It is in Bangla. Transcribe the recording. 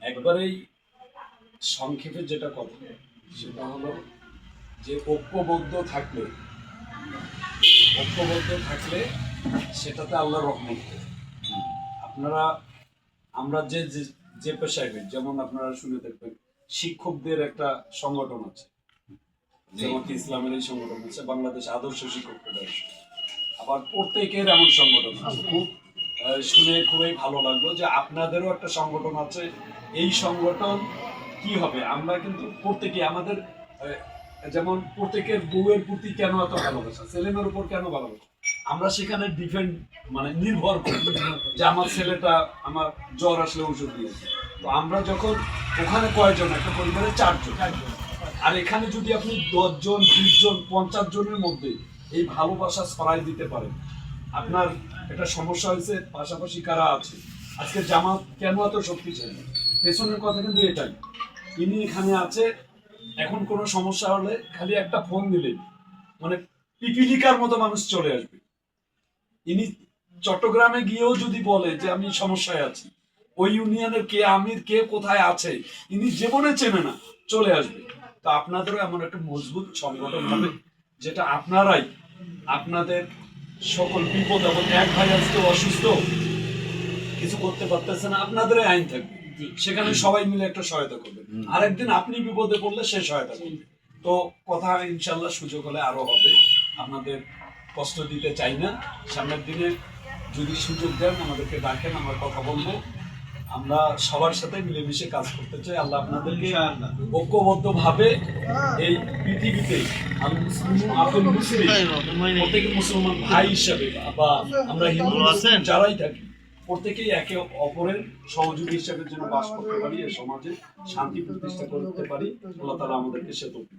একবারেই সংক্ষেপে যেটা কথা, সেটা হলো যে ঐক্যবদ্ধ থাকলে ঐক্যবদ্ধ থাকলে সেটাতে আল্লাহ রহমত। আপনারা, আমরা যে, যে- পেশায়, যেমন আপনারা শুনে দেখবেন, শিক্ষকদের একটা সংগঠন আছে। যেমন ইসলামের এই সংগঠন আছে, বাংলাদেশ আদর্শ শিক্ষক ফেডারেশন। আবার প্রত্যেকের এমন সংগঠন আছে। খুব শুনে খুবই ভালো লাগল যে আপনাদেরও একটা সংগঠন আছে। এই সংগঠন কি হবে? আমরা কিন্তু প্রত্যেকে, আমাদের যেমন প্রত্যেকের বউয়ের প্রতি কেন এত ভালোবাসা? ছেলেমেয়ের উপর কেন ভালোবাসা? আমরা সেখানে ডিপেন্ড মানে নির্ভর করি। যে আমার ছেলেটা আমার জ্বর আসলে ওষুধ দিয়েছে। তো আমরা যখন ওখানে কয়জন? একটা পরিবারে চারজন। আর এখানে যদি আপনি দশজন বিশ জন পঞ্চাশ জনের মধ্যে এই ভালোবাসা ছড়াই দিতে পারেন আপনার একটা সমস্যা হয়েছে, পাশাপাশি কারা আছে? আজকে জামাত কেন এত শক্তিশালী? পেছনের কথা কিন্তু এটাই। ইনি এখানে আছে, এখন কোনো সমস্যা হলে খালি একটা ফোন দিলে মানে পিপিলিকার মতো মানুষ চলে আসবে। ইনি চট্টগ্রামে গিয়েও যদি বলে যে আমি সমস্যায় আছি, ওই ইউনিয়নের কে আমির, কে কোথায় আছে, ইনি জীবনে চেনে না, চলে আসবে। তো আপনাদেরও এমন একটা মজবুত সংগঠন হবে, যেটা আপনারাই, আপনাদের সকল বিপদ এবং এক ভাই আজকে অসুস্থ কিছু করতে পারতেছে না আপনাদের আইন থাকবে। সেখানে সবাই মিলে একটা সহায়তা করবে। আরেকদিন আপনি বিপদে পড়লে সে সহায়তা করবে। তো কথা ইনশাল্লাহ সুযোগ হলে আরও হবে। আপনাদের কষ্ট দিতে চাই না। সামনের দিনে যদি সুযোগ দেন আমাদেরকে ডাকেন আমরা কথা বলব। আমরা সবার সাথে মিলেমিশে কাজ করতে চাই। আল্লাহ আপনাদেরকে ঐক্যবদ্ধ ভাবে এই পৃথিবীতে মুসলিম মুসলিম প্রত্যেকে মুসলমান ভাই হিসাবে বা আমরা হিন্দু মুসলিম যারাই থাকি প্রত্যেকেই একে অপরের সহযোগী হিসাবে যেন বাস করতে পারি এ সমাজে শান্তি প্রতিষ্ঠা করতে পারি। আল্লাহ তালা আমাদেরকে সে করুন।